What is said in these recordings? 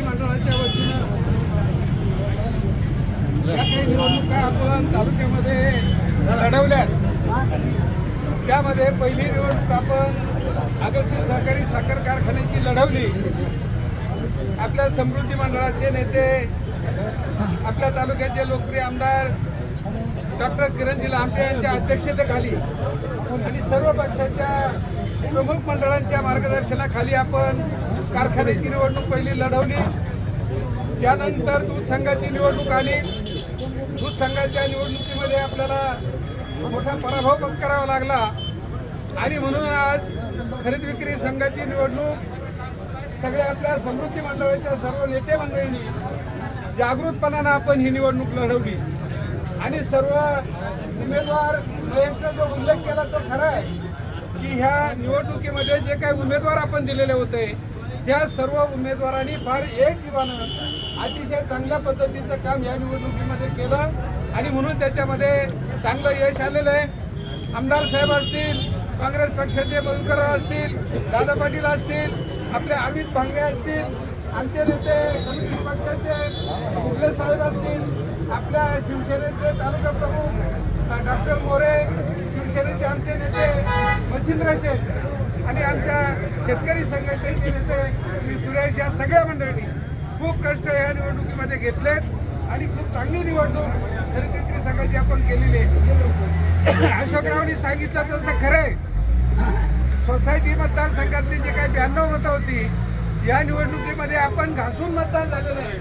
मंडळाच्या वतीनं ज्या काही निवडणुका आपण तालुक्यामध्ये लढवल्यात त्यामध्ये पहिली निवडणूक आपण अगस्त्य सहकारी साखर कारखान्याची लढवली आपल्या समृद्धी मंडळाचे नेते आपल्या तालुक्याचे लोकप्रिय आमदार डॉक्टर किरणजी लांबे यांच्या अध्यक्षतेखाली आणि सर्व पक्षाच्या प्रमुख मंडळांच्या मार्गदर्शनाखाली आपण कारखान्याची निवडणूक पहिली लढवली. त्यानंतर दूध संघाची निवडणूक आली. दूध संघाच्या निवडणुकीमध्ये आपल्याला मोठा पराभव पत्करावा लागला. आणि म्हणून आज खरेदी विक्री संघाची निवडणूक सगळ्या आपल्या समृद्धी मंडळाच्या सर्व नेते मंडळींनी जागृतपणानं आपण ही निवडणूक लढवली. आणि सर्व उमेदवार महेशनं जो उल्लेख केला तो खरा आहे की ह्या निवडणुकीमध्ये जे काही उमेदवार आपण दिलेले होते त्या सर्व उमेदवारांनी फार एक जीवानं अतिशय चांगल्या पद्धतीचं काम या निवडणुकीमध्ये केलं आणि म्हणून त्याच्यामध्ये चांगलं यश आलेलं आहे. आमदार साहेब असतील काँग्रेस पक्षाचे मधुकर असतील दादा पाटील असतील आपले अमित भांगरे असतील आमचे नेते कम्युनिस्ट पक्षाचे मुगले साहेब असतील आपल्या शिवसेनेचे तालुका प्रमुख डॉक्टर मोरे शिवसेनेचे आमचे नेते मच्छिंद्र शेठ आणि आमच्या शेतकरी संघटनेचे नेते मी सुरेश या सगळ्या मंडळींनी खूप कष्ट या निवडणुकीमध्ये घेतलेत आणि खूप चांगली निवडणूक विक्री संघाची आपण केलेली आहे. अशोकरावांनी सांगितलं तसं खरं आहे. सोसायटी मतदारसंघातली जी काही ब्याण्णव मतं होती या निवडणुकीमध्ये आपण घासून मतदान झालेलं आहे.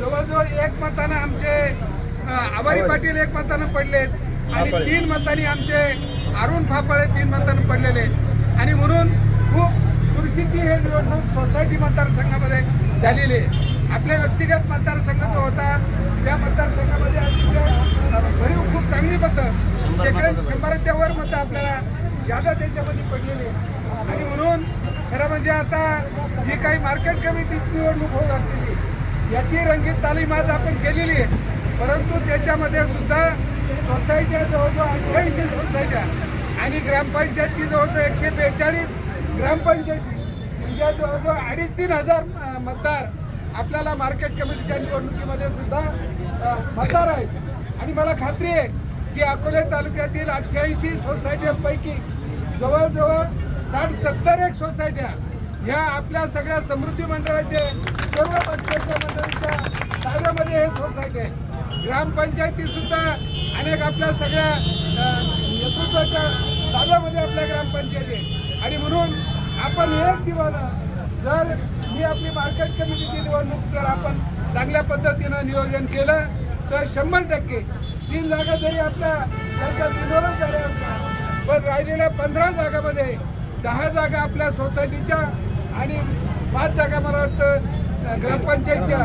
जवळजवळ एक मतानं आमचे आभारी पाटील एक मतानं पडलेत आणि तीन मतांनी आमचे अरुण फाफळे तीन मतानं पडलेले आहेत. आणि म्हणून खूप खुर्शीची हे निवडणूक सोसायटी मतदारसंघामध्ये झालेली आहे. आपल्या व्यक्तिगत मतदारसंघ जो होता त्या मतदारसंघामध्ये अतिशय भरीव खूप चांगली मतं. शेकडे शंभराच्या वर मतं आपल्याला जादा त्याच्यामध्ये पडलेली आहे आणि म्हणून खरं म्हणजे आता जी काही मार्केट कमिटीची निवडणूक होत असलेली याची रंगीत तालीम आज आपण केलेली आहे. परंतु त्याच्यामध्ये सुद्धा सोसायट्या जवळजवळ अठ्ठ्याऐंशी सोसायट्या आणि ग्रामपंचायतची जवळजवळ एकशे बेचाळीस ग्रामपंचायती म्हणजे जवळजवळ अडीच तीन हजार मतदार आपल्याला मार्केट कमिटीच्या निवडणुकीमध्ये सुद्धा मतदार आहेत. आणि मला खात्री आहे की अकोले तालुक्यातील अठ्ठ्याऐंशी सोसायट्यांपैकी जवळजवळ साठ सत्तर एक सोसायट्या ह्या आपल्या सगळ्या समृद्धी मंडळाचे सर्व पंचायत मंडळीच्या ताब्यामध्ये हे सोसायटी आहे ग्रामपंचायतीसुद्धा अनेक आपल्या सगळ्या नेतृत्वाच्या ताब्यामध्ये आपल्या ग्रामपंचायती आहे. आणि म्हणून आपण एक दिवानं जर ही आपली मार्केट कमिटीची निवडणूक जर आपण चांगल्या पद्धतीनं नियोजन केलं तर शंभर टक्के तीन जागा जरी आपल्या सरकार झाल्या असतात पण राहिलेल्या पंधरा जागामध्ये दहा जागा आपल्या सोसायटीच्या आणि पाच जागा मला वाटतं ग्रामपंचायतच्या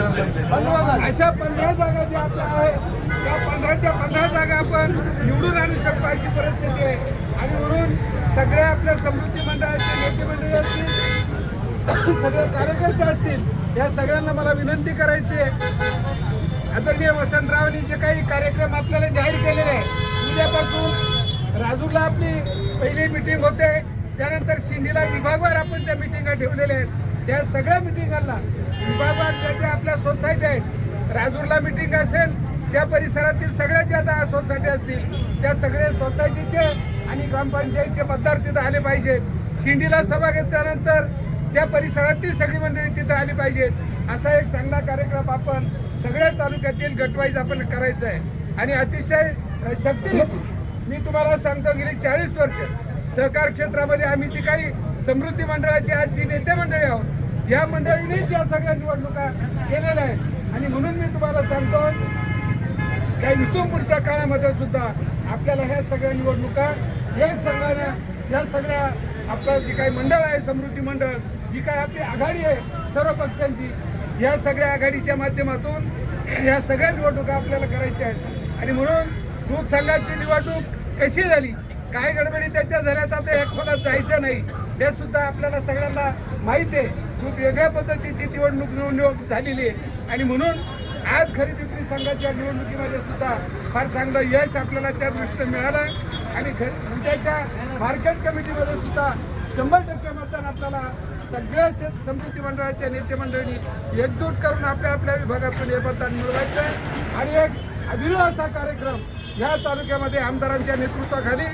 अशा पंधरा जागा ज्या आपल्या आहेत त्या पंधराच्या पंधरा जागा आपण निवडून आणू शकतो अशी परिस्थिती आहे. आणि म्हणून सगळ्या आपल्या समृद्धी मंडळाचे नेते मंडळी असतील सगळे कार्यकर्ते असतील या सगळ्यांना मला विनंती करायची आहे. आदरणीय वसंतरावनी जे काही कार्यक्रम आपल्याला जाहीर केलेले आहे उद्यापासून राजूला आपली पहिली मिटिंग होते. त्यानंतर शिंदीला विभागवार आपण त्या मिटिंगा ठेवलेल्या आहेत. त्या सगळ्या मिटिंगांना विभागवार ज्या ज्या आपल्या सोसायटी आहेत राजूरला मिटिंग असेल त्या परिसरातील सगळ्यात ज्या दहा सोसायटी असतील त्या सगळ्या सोसायटीचे आणि ग्रामपंचायतचे मतदार तिथं आले पाहिजेत. शिंदीला सभा घेतल्यानंतर त्या परिसरातील सगळी मंडळी तिथं आली पाहिजेत. असा एक चांगला कार्यक्रम आपण सगळ्या तालुक्यातील गटवाईज आपण करायचा आहे. आणि अतिशय शक्ती मी तुम्हाला सांगतो गेली चाळीस वर्ष सहकार क्षेत्रामध्ये आम्ही जी काही समृद्धी मंडळाची आज जी नेते मंडळी आहोत या मंडळीनेच या सगळ्या निवडणुका केलेल्या आहेत. आणि म्हणून मी तुम्हाला सांगतो त्या इथून पुढच्या काळामध्ये सुद्धा आपल्याला ह्या सगळ्या निवडणुका एक सगळ्या या सगळ्या आपलं जी काही मंडळ आहे समृद्धी मंडळ जी काही आपली आघाडी आहे सर्व पक्षांची या सगळ्या आघाडीच्या माध्यमातून ह्या सगळ्या निवडणुका आपल्याला करायच्या आहेत. आणि म्हणून दूध संघाची निवडणूक कशी झाली? काय गडबडी त्याच्या झाल्या तर आता ह्या खोलात जायचं नाही. हे सुद्धा आपल्याला सगळ्यांना माहीत आहे. खूप वेगळ्या पद्धतीची निवडणूक निवडणूक झालेली आहे. आणि म्हणून आज खरेदी विक्री संघाच्या निवडणुकीमध्ये सुद्धा फार चांगलं यश आपल्याला त्या दृष्टीनं मिळालं आणि ख- उद्याच्या मार्केट कमिटीमध्ये सुद्धा शंभर टक्के मतदान आपल्याला सगळ्या शेत समृद्धी मंडळाच्या नेते मंडळींनी एकजूट करून आपल्या आपल्या विभागातून हे मतदान मिळवायचं आहे. आणि एक अभिनव असा कार्यक्रम या तालुक्यामध्ये आमदारांच्या नेतृत्वाखाली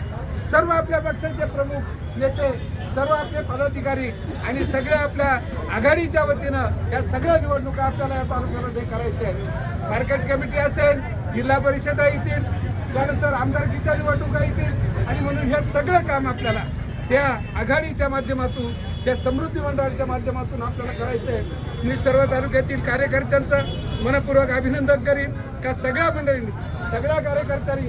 सर्व आपल्या पक्षाचे प्रमुख नेते सर्व आपले पदाधिकारी आणि सगळ्या आपल्या आघाडीच्या वतीनं या सगळ्या निवडणुका आपल्याला या तालुक्यामध्ये करायच्या आहेत. मार्केट कमिटी असेल जिल्हा परिषदा येतील त्यानंतर आमदारकीच्या निवडणुका येतील आणि म्हणून हे सगळं काम आपल्याला त्या आघाडीच्या माध्यमातून त्या समृद्धी मंडळाच्या माध्यमातून आपल्याला करायचं आहे. मी सर्व तालुक्यातील कार्यकर्त्यांचं मनपूर्वक अभिनंदन करीन. का सगळ्या मंडळींनी सगळ्या कार्यकर्त्यांनी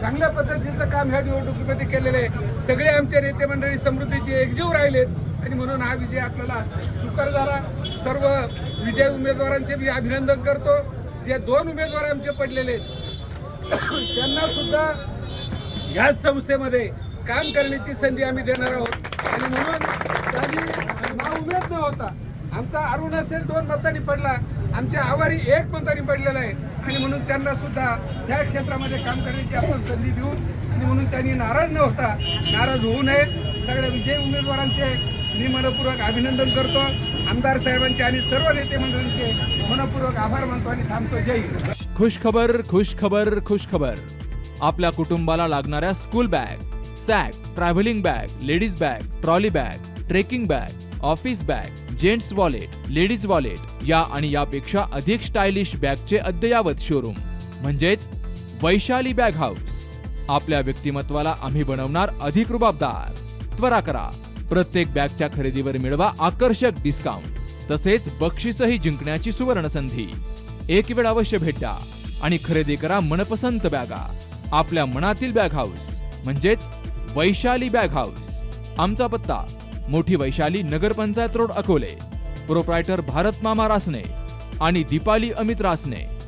चांगल्या पद्धतीचं काम ह्या निवडणुकीमध्ये केलेलं आहे. सगळे आमचे नेते मंडळी समृद्धीचे एकजीव राहिलेत आणि म्हणून हा विजय आपल्याला सुकर झाला. सर्व विजय उमेदवारांचे मी अभिनंदन करतो. जे दोन उमेदवार आमचे पडलेले आहेत त्यांना सुद्धा ह्याच संस्थेमध्ये काम करण्याची संधी आम्ही देणार आहोत. आणि म्हणून त्यांनी नाव उमेद न होता आमचा अरुण असेल दोन मतांनी पडला. आमच्या आवारी एक मतांनी पडलेला आहे. आणि म्हणून त्यांना सुद्धा त्या क्षेत्रामध्ये काम करण्याची आपण संधी देऊ आणि म्हणून त्यांनी नाराज न होता नाराज होऊ नयेत. सगळ्या विजयी उमेदवारांचे मी मनपूर्वक अभिनंदन करतो. आमदार साहेबांचे आणि सर्व नेते मंडळींचे मनपूर्वक आभार मानतो आणि थांबतो. जय खुश खबर खुश खबर खुश खबर. आपल्या कुटुंबाला लागणाऱ्या school bag sack travelling bag ladies bag trolley bag trekking bag office bag gents wallet ladies wallet या आणि यापेक्षा अधिक स्टायलिश बॅगचे अद्ययावत शोरूम. म्हणजेच वैशाली बॅग हाऊस. आपल्या व्यक्तिमत्वाला आम्ही बनवणार अधिक रुबाबदार. त्वरा करा. प्रत्येक बॅगच्या खरेदीवर मिळवा आकर्षक डिस्काउंट तसेच बक्षीसही जिंकण्याची सुवर्ण संधी एक वेळ अवश्य भेट द्या आणि खरेदी करा मनपसंत बॅगा. आपल्या मनातील बॅग हाऊस म्हणजेच वैशाली बॅग हाऊस. आमचा पत्ता मोठी वैशाली नगरपंचायत रोड अकोले. प्रोप्रायटर भारत मामा रासने आणि दीपाली अमित रासने.